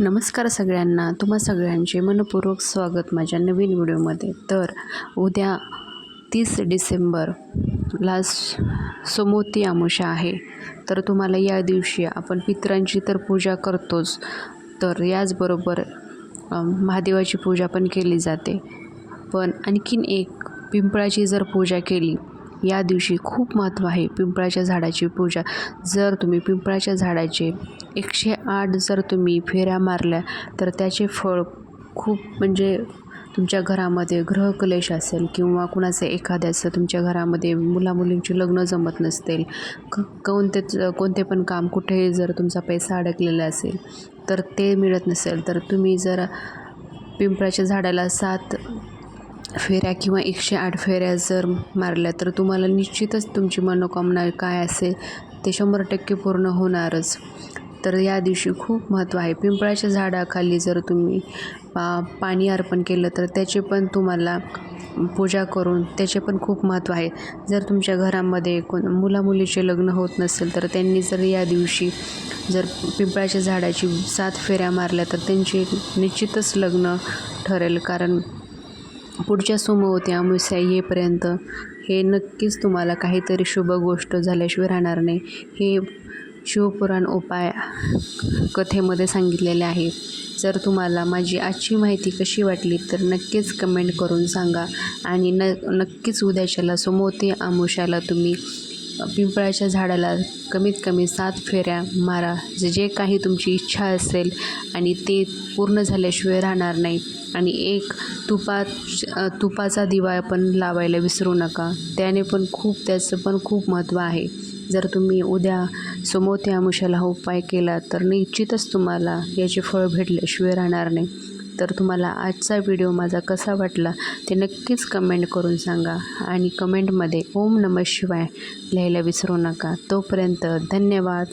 नमस्कार सगळ्यांना. तुम्हा सगळ्यांचे मनपूर्वक स्वागत माझ्या नवीन व्हिडिओमध्ये. तर उद्या तीस डिसेंबर ला सोमोती आमुषा आहे. तर तुम्हाला या दिवशी आपण पितरांची तर पूजा करतोच. तर याचबरोबर महादेवाची पूजा पण केली जाते. पण आणखीन एक पिंपळाची जर पूजा केली या दिवशी खूप महत्त्व आहे पिंपळाच्या झाडाची पूजा. जर तुम्ही पिंपळाच्या झाडाचे एकशे आठ जर तुम्ही फेऱ्या मारल्या तर त्याचे फळ खूप म्हणजे तुमच्या घरामध्ये ग्रहकलेश असेल किंवा कुणाचं एखाद्याचं तुमच्या घरामध्ये मुलामुलींची लग्न जमत नसतील क कोणतेच कोणते पण काम कुठेही जर तुमचा पैसा अडकलेला असेल तर ते मिळत नसेल तर तुम्ही जर पिंपळाच्या झाडाला सात फेऱ्या किंवा एकशे आठ फेऱ्या जर मारल्या तर तुम्हाला निश्चितच तुमची मनोकामना काय असेल ते शंभर टक्के पूर्ण होणारच. तर या दिवशी खूप महत्त्व आहे. पिंपळाच्या झाडाखाली जर तुम्ही पा पाणी अर्पण केलं तर त्याचे पण तुम्हाला पूजा करून त्याचे पण खूप महत्त्व आहे. जर तुमच्या घरामध्ये कोण मुलामुलीचे लग्न होत नसेल तर त्यांनी जर या दिवशी जर पिंपळाच्या झाडाची सात फेऱ्या मारल्या तर त्यांचे निश्चितच लग्न ठरेल. कारण पुढच्या सोमवती अमावस्या येईपर्यंत. हे नक्कीच तुम्हाला काहीतरी शुभ गोष्ट झाल्याशिवाय राहणार नाही. हे शिवपुराण उपाय कथेमध्ये सांगितलेले आहे. जर तुम्हाला माझी आजची माहिती कशी वाटली तर नक्कीच कमेंट करून सांगा. आणि न नक्कीच उद्याच्याला सोमवती अमावस्याला तुम्ही पिंपळाच्या झाडाला कमीत कमी सात फेऱ्या मारा. जे जे काही तुमची इच्छा असेल आणि ते पूर्ण झाल्याशिवाय राहणार नाही. आणि एक तुपा तुपाचा दिवा पण लावायला विसरू नका. त्याने पण खूप त्याचं पण खूप महत्त्व आहे. जर तुम्ही उद्या समोर त्या हा उपाय केला तर निश्चितच तुम्हाला याचे फळ भेटल्याशिवाय राहणार नाही. तर तुम्हाला आजचा व्हिडिओ माझा कसा वाटला ते नक्कीच कमेंट करून सांगा. आणि कमेंटमध्ये ओम नमः शिवाय लिहायला विसरू नका. तोपर्यंत धन्यवाद.